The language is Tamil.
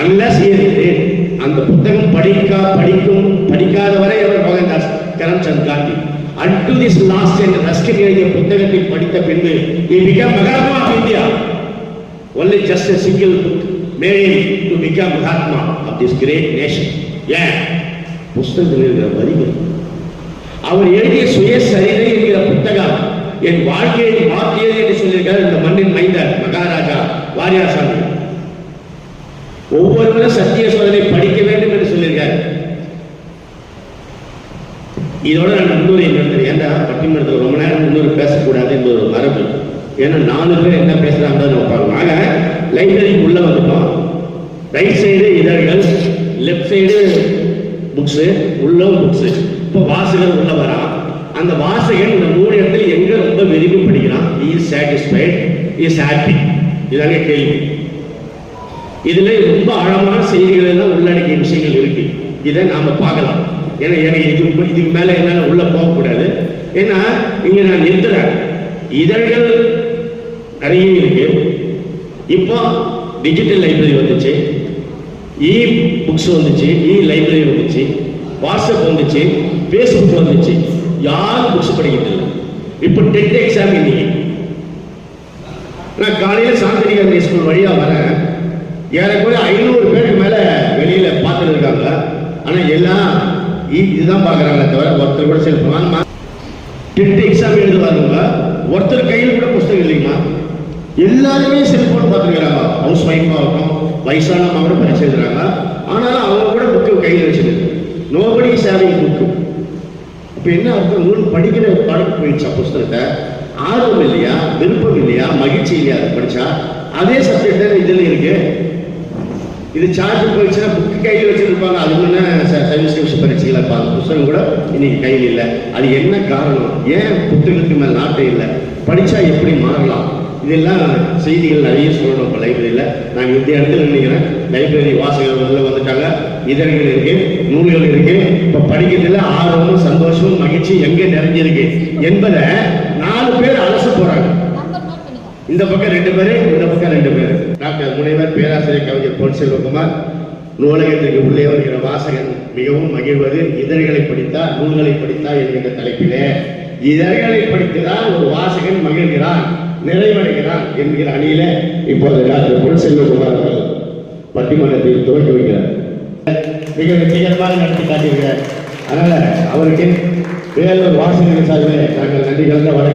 அன்லஸ் அந்த புத்தகம் படிக்கா படிக்கும் படிக்காத வரை அவர் Mohandas Karamchand Gandhi. Unto this last என்ற ரஸ்கின் எழுதிய புத்தகத்தை படித்த பின்பு he become Mahatma of India. Only just a single book merry to become Mahatma of this great nation ஏன் புஸ்தகத்தில் இருக்கிற வரிகள். அவர் எழுதிய சுயசரிதை என்கிற புத்தகம் என் வாழ்க்கையை மாற்றியது என்று சொல்லியிருக்கிறார் இந்த மண்ணின் மைந்தர் மகாராஜா வாரியார் சத்திய சோதனை படிக்க வேண்டும் என்று சொல்லியிருக்காரு. இதோட நான் இன்னொரு என்ன ஏன்டா பட்டிமன்றத்தில் ரொம்ப நேரம் இன்னொரு பேசக்கூடாது என்பது ஒரு மரபு. ஏன்னா நாலு பேர் என்ன பேசுறாங்க நம்ம பார்க்கணும். ஆக லைப்ரரிக்கு உள்ள வந்துட்டோம். ரைட் சைடு இதழ்கள் லெஃப்ட் சைடு புக்ஸு உள்ள புக்ஸு இப்போ வாசகர் உள்ள வரான். அந்த வாசகன் இந்த மூணு இடத்துல எங்க ரொம்ப விரும்பி படிக்கிறான்? இஸ் சாட்டிஸ்ஃபைட் இஸ் ஹாப்பி இதாங்க கேள்வி. இதுல ரொம்ப ஆழமான செய்திகள் எல்லாம் உள்ளடக்கிய விஷயங்கள் இருக்கு. இதை நாம பார்க்கலாம். ஏன்னா எனக்கு இது இதுக்கு மேல என்னால உள்ள போகக்கூடாது ஏன்னா இங்க நான் நிறுத்துறேன். இதழ்கள் நிறைய இருக்கு. இப்போ டிஜிட்டல் லைப்ரரி வந்துச்சு. இ புக்ஸ் வந்துச்சு இ லைப்ரரி வந்துச்சு. வாட்ஸ்அப் வந்துச்சு ஃபேஸ்புக் வந்துச்சு. யாரும் புக்ஸ் படிக்கிறது இல்லை. இப்போ டெட் எக்ஸாம் இன்னைக்கு. நான் காலையில் சாந்திரிகா ஸ்கூல் வழியாக வரேன். ஏறக்குறைய ஐநூறு பேருக்கு மேல வெளியில பார்த்துட்டு இருக்காங்க. ஆனா எல்லாம் இ- இதுதான் பார்க்குறாங்களே தவிர ஒருத்தர் கூட செல்ஃபோன் டென்த் எக்ஸாம் எழுதுவாருங்க. ஒருத்தர் கையில் கூட புஸ்தகம் இல்லைங்களா எல்லாருமே செல்போன் பார்த்துருக்கிறாங்க. ஹவுஸ் ஒய்ஃப் இருக்கும் வயசானவங்க கூட பரிசு எழுதுறாங்க. ஆனாலும் அவங்க கூட புக்கு கையில் வச்சிருக்கு நோபடி சேவிங் புக்கு இப்போ என்ன அர்த்தம்? நூல் படிக்கிற பழக்கம் போயிடுச்சா புஸ்தகத்தை? ஆர்வம் இல்லையா? விருப்பம் இல்லையா? மகிழ்ச்சி இல்லையா? அதை படிச்சா? அதே சப்ஜெக்ட் இதில் இருக்கு. இது சார்ஜ் போயிடுச்சுன்னா புக்கு கையில் வச்சுருப்பாங்க. அது முன்ன சர்வீஸ் கமிஷன் பரீட்சையில் இருப்பாங்க. புத்தகம் கூட இன்னைக்கு கையில் இல்லை. அது என்ன காரணம்? ஏன் புத்தகத்துக்கு மேல் நாட்டம் இல்லை? படித்தா எப்படி மாறலாம்? இதெல்லாம் செய்திகள் நிறைய சொல்லணும் இப்போ லைப்ரரியில் நான் இந்த இடத்துல நினைக்கிறேன். லைப்ரரி வாசகர்கள் வந்துட்டாங்க. இதழ்கள் இருக்கு நூல்கள் இருக்கு. இப்போ படிக்கிறதுல ஆர்வமும் சந்தோஷமும் மகிழ்ச்சி எங்கே நிறைஞ்சிருக்கு? என்பதை நாலு பேர் அலச போகிறாங்க இந்த பக்கம் ரெண்டு பேரு இந்த பக்கம் ரெண்டு பேரு. டாக்டர் முனைவர் பேராசிரியர் கவிஞர் பொன் செல்வகுமார் நூலகத்திற்கு உள்ளே வருகிற வாசகன் மிகவும் மகிழ்வது இதழ்களை படித்தா நூல்களை படித்தா என்கின்ற தலைப்பிலே. இதழ்களை படித்துதான் ஒரு வாசகன் மகிழ்கிறான் நிறைவடைகிறான் என்கிற அணியில இப்போது டாக்டர் பொன் செல்வகுமார் அவர்கள் பட்டிமன்றத்தில் துவக்கி வைக்கிறார். மிக வெற்றிகரமாக நடத்தி காட்டியிருக்கிறார். அதனால அவருக்கு வேலூர் வாசகர்கள் சார்பில் நாங்கள் நன்றி கலந்த வணக்கம்.